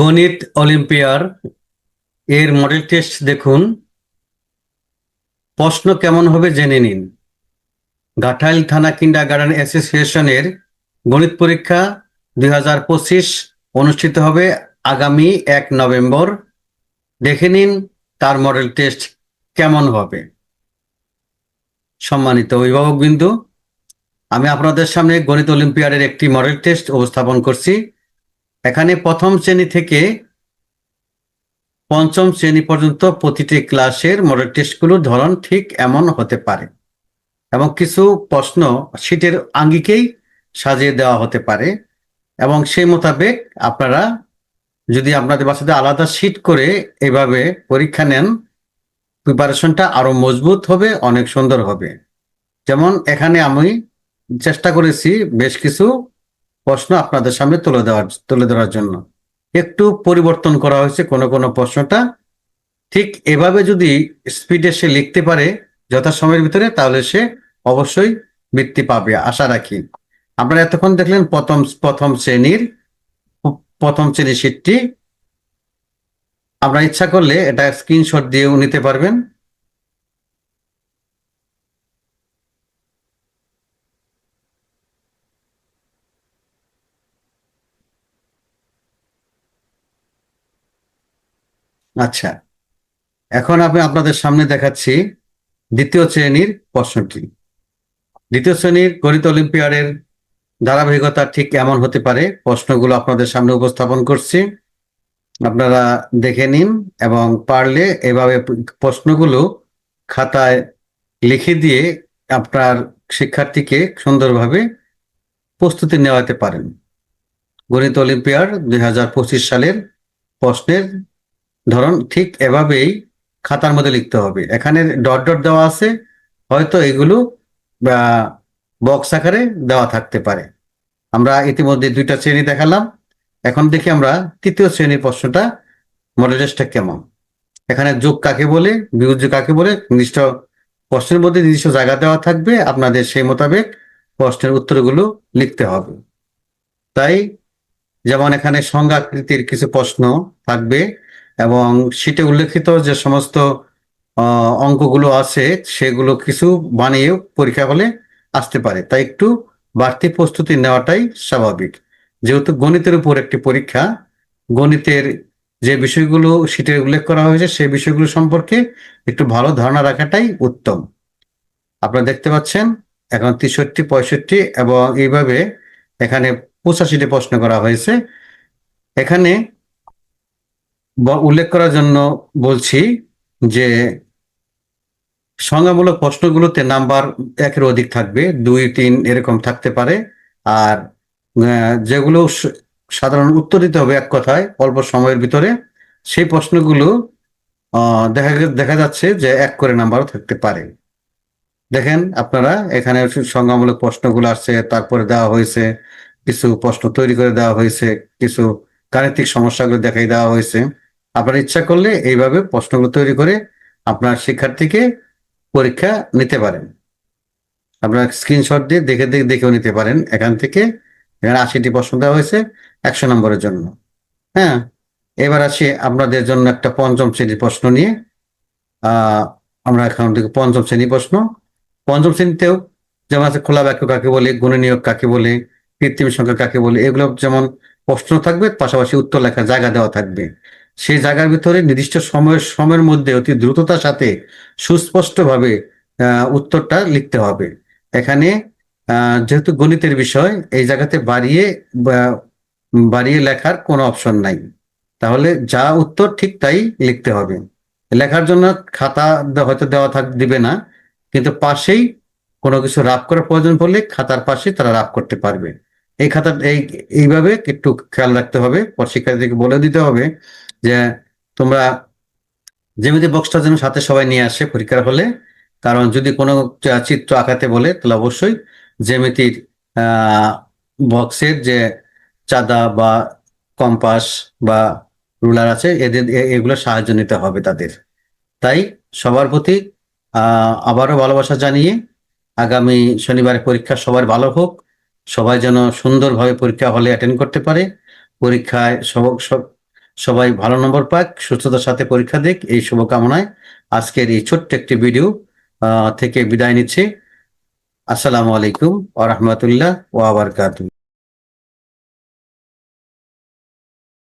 গণিত অলিম্পিয়ার এর model test দেখুন। প্রশ্ন কেমন হবে জেনে নিন। গাঠাইল থানা কিন্ডার গার্ডেন অ্যাসোসিয়েশনের গণিত পরীক্ষা দুই হাজার পঁচিশ অনুষ্ঠিত হবে আগামী এক নভেম্বর। দেখে নিন তার মডেল টেস্ট কেমন হবে। সম্মানিত অভিভাবক বিন্দু আমি আপনাদের সামনে গণিত অলিম্পিয়াডের একটি মডেল টেস্ট উপস্থাপন করছি। এখানে প্রথম শ্রেণি থেকে পঞ্চম শ্রেণি পর্যন্ত প্রতিটি ক্লাসের মডেল টেস্টগুলোর ধরন ঠিক এমন হতে পারে এবং কিছু প্রশ্ন শীটের আঙ্গিকেই সাজিয়ে দেওয়া হতে পারে এবং সেই মোতাবেক আপনারা যদি আপনাদের বাসাতে আলাদা শীট করে এভাবে পরীক্ষা নেন প্রিপারেশনটা আরও মজবুত হবে, অনেক সুন্দর হবে। যেমন এখানে আমি চেষ্টা করেছি বেশ কিছু প্রশ্ন আপনাদের সামনে তুলে দেওয়ার, তুলে ধরার জন্য। একটু পরিবর্তন করা হয়েছে কোনো কোনো প্রশ্নটা। ঠিক এভাবে যদি স্পিডে সে লিখতে পারে যথাসময়ের ভিতরে, তাহলে সে অবশ্যই বৃত্তি পাবে, আশা রাখি। আপনারা এতক্ষণ দেখলেন প্রথম প্রথম শ্রেণির প্রথম শ্রেণির শীটটি আপনার ইচ্ছা করলে এটা স্ক্রিনশট দিয়েও নিতে পারবেন। আচ্ছা। এখন আমি আপনাদের সামনে দেখাচ্ছি দ্বিতীয় শ্রেণির প্রশ্নটি। দ্বিতীয় শ্রেণির গণিত অলিম্পিয়াডের ধারাবাহিকতা ঠিক এমন হতে পারে, প্রশ্নগুলো আপনাদের সামনে উপস্থাপন করছি। আপনারা দেখে নিন এবং পারলে এভাবে প্রশ্নগুলো খাতায় লিখে দিয়ে আপনার শিক্ষার্থীকে সুন্দরভাবে প্রস্তুতি নেওয়াতে পারেন। গণিত অলিম্পিয়াড দুই হাজার পঁচিশ সালের প্রশ্নের ধরন ঠিক এভাবেই খাতার মধ্যে লিখতে হবে। এখানে ডট ডট দেওয়া আছে, হয়তো এগুলো বক্স আকারে দেওয়া থাকতে পারে। আমরা ইতিমধ্যে দুইটা শ্রেণি দেখালাম। এখন দেখি আমরা তৃতীয় শ্রেণির প্রশ্নটা মডেল টেস্টটা কেমন? এখানে যোগ কাকে বলে বিয়োগ কাকে বলে, নির্দিষ্ট প্রশ্নের মধ্যে নির্দিষ্ট জায়গা দেওয়া থাকবে, আপনাদের সেই মোতাবেক প্রশ্নের উত্তরগুলো লিখতে হবে। তাই যেমন এখানে সংজ্ঞাকৃতির কিছু প্রশ্ন থাকবে এবং শীটে উল্লেখিত যে সমস্ত অঙ্কগুলো আছে, সেগুলো কিছু বানিয়ে পরীক্ষা হলে আসতে পারে। তাই একটু বাড়তি প্রস্তুতি নেওয়াটাই স্বাভাবিক। যেহেতু গণিতের উপর একটি পরীক্ষা, গণিতের যে বিষয়গুলো শীটে উল্লেখ করা হয়েছে, সেই বিষয়গুলো সম্পর্কে একটু ভালো ধারণা রাখাটাই উত্তম। আপনারা দেখতে পাচ্ছেন, এখন তেষট্টি, পঁয়ষট্টি এবং এইভাবে এখানে পঁচাশিটি প্রশ্ন করা হয়েছে। এখানে উল্লেখ করার জন্য বলছি যে সংজ্ঞামূলক প্রশ্নগুলোতে নাম্বার একের অধিক থাকবে, দুই, তিন এরকম থাকতে পারে। আর যেগুলো সাধারণ উত্তর দিতে হবে এক কথায় অল্প সময়ের ভিতরে, সেই প্রশ্নগুলো দেখা দেখা যাচ্ছে যে এক করে নাম্বারও থাকতে পারে। দেখেন আপনারা, এখানে সংজ্ঞামূলক প্রশ্নগুলো আসছে, তারপরে দেওয়া হয়েছে, কিছু প্রশ্ন তৈরি করে দেওয়া হয়েছে, কিছু গাণিতিক সমস্যাগুলো দেখাই দেওয়া হয়েছে। আপনার ইচ্ছা করলে এইভাবে প্রশ্নগুলো তৈরি করে আপনার শিক্ষার্থীকে পরীক্ষা নিতে পারেন। আপনার স্ক্রিনশট দিয়ে দেখে দেখে দেখেও নিতে পারেন এখান থেকে। এখানে আশিটি প্রশ্ন দেওয়া হয়েছে একশো নম্বরের জন্য। হ্যাঁ এবার আসি আপনাদের জন্য একটা পঞ্চম শ্রেণির প্রশ্ন নিয়ে। আমরা এখন থেকে পঞ্চম শ্রেণি প্রশ্ন। পঞ্চম শ্রেণীতেও যেমন আছে খোলা বাক্য কাকে বলে গুণনীয়ক কাকে বলে, কৃত্রিম সংখ্যা কাকে বলে, এগুলো যেমন প্রশ্ন থাকবে, পাশাপাশি উত্তর লেখার জায়গা দেওয়া থাকবে। সেই জায়গার ভিতরে নির্দিষ্ট সময়ের সময়ের মধ্যে অতি দ্রুততার সাথে সুস্পষ্টভাবে উত্তরটা লিখতে হবে। এখানে যেহেতু গণিতের বিষয়, এই জায়গাতে বাড়িয়ে বাড়িয়ে লেখার কোনো অপশন নাই। তাহলে যা উত্তর ঠিক তাই লিখতে হবে। লেখার জন্য খাতা হয়তো দেওয়া থাক, দিবে না। কিন্তু পাশেই কোনো কিছু রাফ করার প্রয়োজন পড়লে খাতার পাশে তারা রাফ করতে পারবে। এই খাতা, এই, এইভাবে একটু খেয়াল রাখতে হবে। শিক্ষার্থীকে বলে দিতে হবে যে তোমরা জ্যামিতি বক্সটা যেন সাথে সবাই নিয়ে আসে পরীক্ষার হলে, কারণ যদি কোনো চিত্র আঁকাতে বলে, তাহলে অবশ্যই জ্যামিতির বক্সের যে চাঁদা বা কম্পাস বা রুলার আছে, এদের এগুলো সাহায্য নিতে হবে তাদের। তাই সবার প্রতি আবারও ভালোবাসা জানিয়ে আগামী শনিবারের পরীক্ষা সবার ভালো হোক। সবাই যেন সুন্দরভাবে পরীক্ষা হলে অ্যাটেন্ড করতে পারে। পরীক্ষায় সব সবাই ভালো নম্বর পাক, সুস্থতার সাথে পরীক্ষা দিক, এই শুভকামনায় আজকের এই ছোট্ট একটি ভিডিও থেকে বিদায় নিচ্ছি। আসসালামু আলাইকুম ওয়া রাহমাতুল্লাহ ওয়া